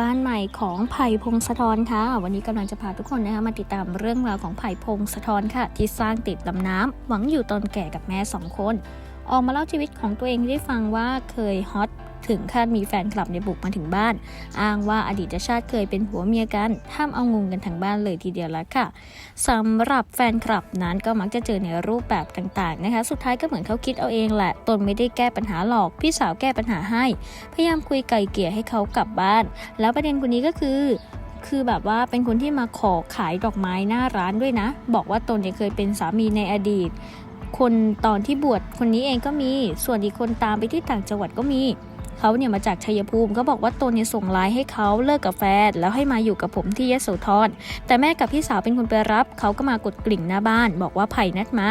บ้านใหม่ของไผ่พงศธรค่ะ วันนี้กำลังจะพาทุกคนนะคะมาติดตามเรื่องราวของไผ่พงศธรค่ะ ที่สร้างติดลำน้ำหวังอยู่ตอนแก่กับแม่สองคน ออกมาเล่าชีวิตของตัวเองให้ได้ฟังว่าเคยฮอต ถึงขั้นมีแฟนคลับในบุกมาถึงบ้าน อ้างว่าอดีตชาติเคยเป็นผัวเมียกันทำเอางงกันทั้งบ้านเลยทีเดียวละค่ะสำหรับแฟนคลับนั้นก็มักจะเจอในรูปแบบต่างๆนะคะ สุดท้ายก็เหมือนเขาคิดเอาเองแหละ ตนไม่ได้แก้ปัญหาหรอก พี่สาวแก้ปัญหาให้ พยายามคุยไกลเกลี่ยให้เขากลับบ้าน แล้วประเด็นคนนี้ก็คือคือแบบว่าเป็นคนที่มาขอขายดอกไม้หน้าร้านด้วยนะ บอกว่าตนเนี่ยเคยเป็นสามีในอดีต คนตอนที่บวชคนนี้เองก็มี ส่วนอีกคนตามไปที่ต่างจังหวัดก็มี เขาเนี่ยมาจากชัยภูมิก็บอกว่าตนเนี่ยส่งไลน์ให้เขาเลิกกับแฟนแล้วให้มาอยู่กับผมที่ยโสธรแต่แม่กับพี่สาวเป็นคนไปรับ เขาก็มากดกลิ่งหน้าบ้าน บอกว่าไผ่นัดมา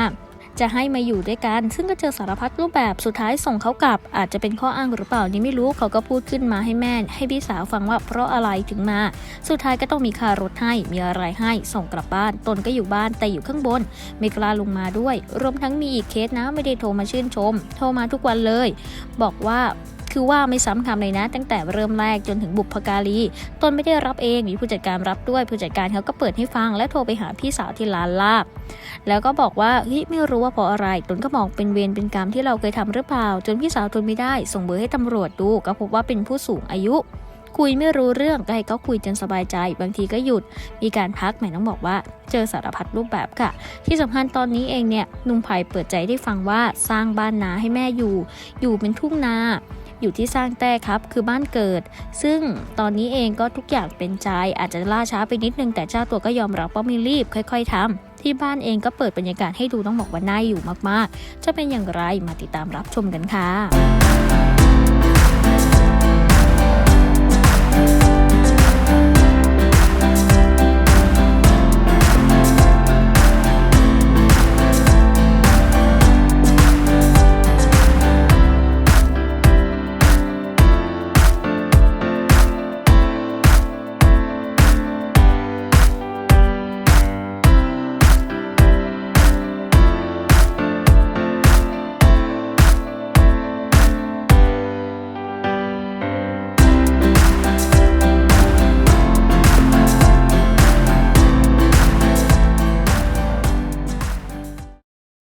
จะให้มาอยู่ด้วยกัน ซึ่งก็เจอสารพัดรูปแบบสุดท้ายส่งเขากลับ อาจจะเป็นข้ออ้างหรือเปล่านี่ไม่รู้เขาก็พูดขึ้นมาให้แม่ ให้พี่สาวฟังว่าเพราะอะไรถึงมา สุดท้ายก็ต้องมีค่ารถให้มีอะไรให้ส่งกลับบ้าน ตนก็อยู่บ้านแต่อยู่ข้างบน ไม่กล้าลงมาด้วย รวมทั้งมีอีกเคสนะไม่ได้โทรมาชื่นชม โทรมาทุกวันเลย บอกว่า คือว่าไม่ซ้ำคำเลยนะ ตั้งแต่เริ่มแรกจนถึงบุพการีตนไม่ได้รับเองมีผู้จัดการรับด้วยผู้จัดการเขาก็เปิดให้ฟัง และโทรไปหาพี่สาวที่ร้านลาบ แล้วก็บอกว่าเฮ้ยไม่รู้ว่าเพราะอะไรตนก็มองเป็นเวรเป็นกรรมที่เราเคยทำหรือเปล่า จนพี่สาวทนไม่ได้ ส่งเบอร์ให้ตำรวจดู ก็พบว่าเป็นผู้สูงอายุคุยไม่รู้เรื่องก็ให้เขาคุยจนสบายใจ บางทีก็หยุด มีการพักแหม่ต้องบอกว่า เจอสารพัดรูปแบบค่ะ ที่สำคัญตอนนี้เองเนี่ยนุ่มไผ่เปิดใจได้ฟังว่าสร้างบ้านนาให้แม่อยู่ อยู่เป็นทุ่งนา อยู่ที่สร้างแต้ครับคือบ้านเกิด ซึ่งตอนนี้เองก็ทุกอย่างเป็นใจ อาจจะล่าช้าไปนิดนึงแต่เจ้าตัวก็ยอมรับว่าไม่รีบค่อยๆทำที่บ้านเองก็เปิดบรรยากาศให้ดูต้องบอกว่าน่าอยู่มากๆ จะเป็นอย่างไรมาติดตามรับชมกันค่ะ